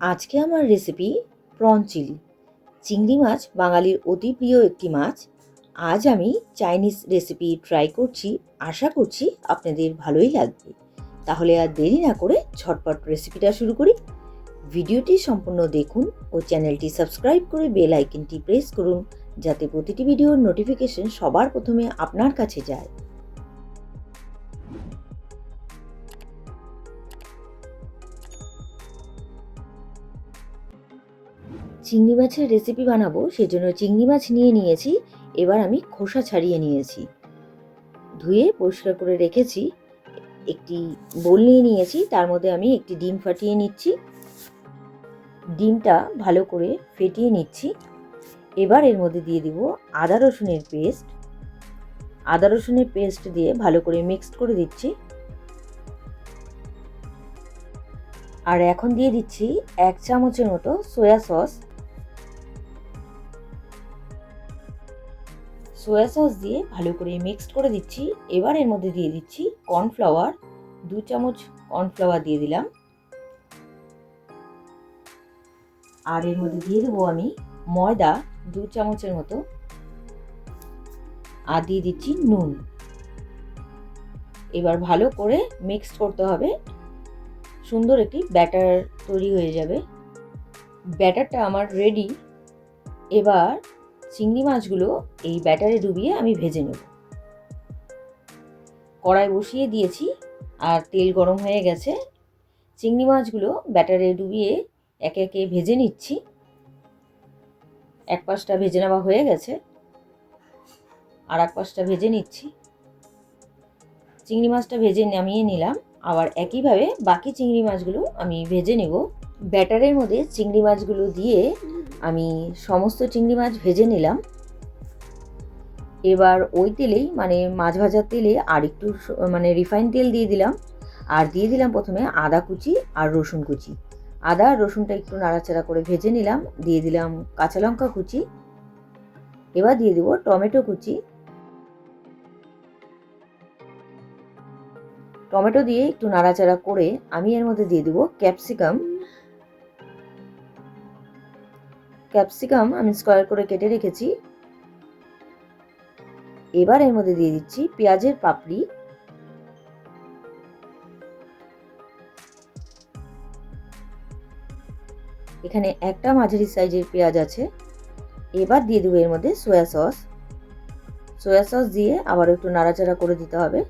আজকে আমার recipe prawn chilli চিংড়ি মাছ বাঙালির অতি প্রিয় একটি মাছ। আজ আমি চাইনিজ রেসিপি ট্রাই করছি, আশা করছি আপনাদের ভালোই লাগবে। তাহলে আর দেরি না করে ঝটপট রেসিপিটা শুরু করি। ভিডিওটি সম্পূর্ণ দেখুন ও চ্যানেলটি সাবস্ক্রাইব করে বেল আইকনটি প্রেস করুন, যাতে প্রতিটি ভিডিওর নোটিফিকেশন সবার প্রথমে আপনার কাছে যায়। চিংড়ি মাছের রেসিপি বানাবো, সেজন্য চিংড়ি মাছ নিয়ে নিয়েছি, এবার আমি খোসা ছাড়িয়ে নিয়েছি। ধুয়ে পরিষ্কার করে রেখেছি, একটি বোল নিয়ে নিয়েছি, তার মধ্যে আমি একটি ডিম ফাটিয়ে নিচ্ছি। ডিমটা ভালো করে ফেটিয়ে নিচ্ছি। এবার এর মধ্যে দিয়ে দিব আদা রসুনের পেস্ট আদা রসুনের পেস্ট দিয়ে ভালো করে মিক্সড করে দিচ্ছি। আর এখন দিয়ে দিচ্ছি এক চামচের মতো সয়া সস সয়া সস দিয়ে ভালো করে মিক্সড করে দিচ্ছি। এবার এর মধ্যে দিয়ে দিচ্ছি কর্নফ্লাওয়ার দু চামচ কর্নফ্লাওয়ার দিয়ে দিলাম। আর এর মধ্যে দিয়ে দেবো আমি ময়দা দু চামচের মতো। আর দিয়ে দিচ্ছি নুন। এবার ভালো করে মিক্সড করতে হবে। সুন্দর একটি ব্যাটার তৈরি হয়ে যাবে। ব্যাটারটা আমার রেডি এবার চিংড়ি মাছগুলো এই ব্যাটারে ডুবিয়ে আমি ভেজে নেব। কড়াই বসিয়ে দিয়েছি আর তেল গরম হয়ে গেছে। চিংড়ি মাছগুলো ব্যাটারে ডুবিয়ে একে একে ভেজে নিচ্ছি। এক পাশটা ভেজে নেওয়া হয়ে গেছে। আর এক পাশটা ভেজে নিচ্ছি। চিংড়ি মাছটা ভেজে নামিয়ে নিলাম। আবার একইভাবে বাকি চিংড়ি মাছগুলো আমি ভেজে নেব। ব্যাটারের মধ্যে চিংড়ি মাছগুলো দিয়ে আমি সমস্ত চিংড়ি মাছ ভেজে নিলাম। এবার ওই তেলেই মানে মাছ ভাজার তেলে আর একটু মানে রিফাইন তেল দিয়ে দিলাম। আর দিয়ে দিলাম প্রথমে আদা কুচি আর রসুন কুচি। আদা আর রসুনটা একটু নাড়াচাড়া করে ভেজে নিলাম। দিয়ে দিলাম কাঁচা লঙ্কা কুচি। এবার দিয়ে দেবো টমেটো কুচি। টমেটো দিয়ে একটু নাড়াচাড়া করে আমি এর মধ্যে দিয়ে দেবো ক্যাপসিকাম। ক্যাপসিকাম আমি স্কোয়ার করে কেটে রেখেছি। এবার এর মধ্যে দিয়ে দিচ্ছি পেঁয়াজের পাপড়ি। এখানে একটা মাঝারি সাইজের পেঁয়াজ আছে। এবার দিয়ে দেবো এর মধ্যে সয়া সস। সয়া সস দিয়ে আবার একটু নাড়াচাড়া করে দিতে হবে।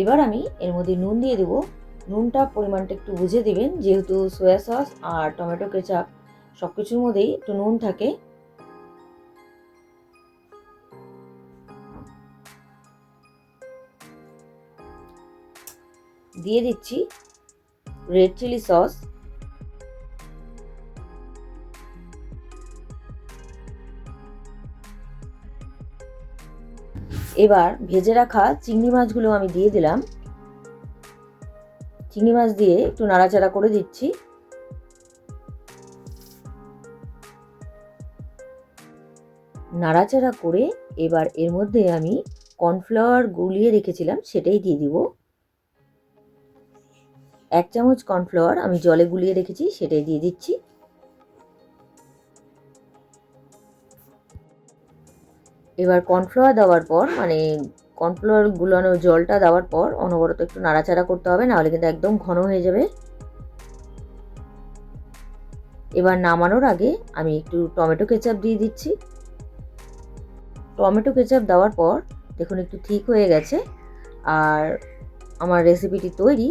এবার আমি এর মধ্যে নুন দিয়ে দেবো। নুনটা পরিমাণটা একটু বুঝে দেবেন, যেহেতু সয়া সস আর টমেটো কেচাপ সব কিছুর মধ্যেই একটু নুন থাকে। দিয়ে দিচ্ছি রেড চিলি সস এবার ভেজে রাখা চিংড়ি মাছগুলো আমি দিয়ে দিলাম। চিংড়ি মাছ দিয়ে একটু নাড়াচাড়া করে দিচ্ছি। নাড়াচাড়া করে এবার এর মধ্যে আমি কর্নফ্লাওয়ার গুলিয়ে রেখেছিলাম, সেটাই দিয়ে দিব। এক চামচ কর্নফ্লাওয়ার আমি জলে গুলিয়ে রেখেছি, সেটাই দিয়ে দিচ্ছি। এবার কর্নফ্লাওয়ার দেওয়ার পর মানে কর্নফ্লাওয়ার গুলানো জলটা দেওয়ার পর অনবরত একটু নাড়াচাড়া করতে হবে, নাহলে কিন্তু একদম ঘন হয়ে যাবে। এবার নামানোর আগে আমি একটু টমেটো কেচাপ দিয়ে দিচ্ছি। টমেটো কেচাপ দেওয়ার পর দেখুন একটু ঠিক হয়ে গেছে, আর আমার রেসিপিটি তৈরি,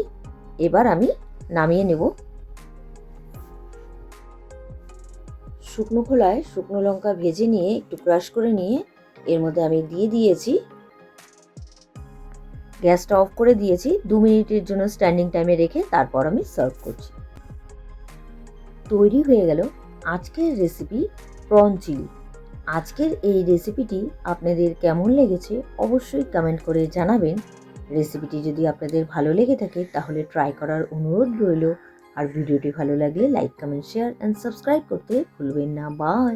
এবার আমি নামিয়ে নেব। শুকনো খোলায় শুকনো লঙ্কা ভেজে নিয়ে একটু ক্রাশ করে নিয়ে এর মধ্যে আমি দিয়ে দিয়েছি। গ্যাসটা অফ করে দিয়েছি। দু মিনিটের জন্য স্ট্যান্ডিং টাইমে রেখে তারপর আমি সার্ভ করছি। তৈরি হয়ে গেল আজকের রেসিপি প্রন চিলি আজকের এই রেসিপিটি আপনাদের কেমন লেগেছে অবশ্যই কমেন্ট করে জানাবেন। রেসিপিটি যদি আপনাদের ভালো লেগে থাকে তাহলে ট্রাই করার অনুরোধ রইল। আর ভিডিওটি ভালো লাগলে like comment share and subscribe করতে ভুলবেন না। বাই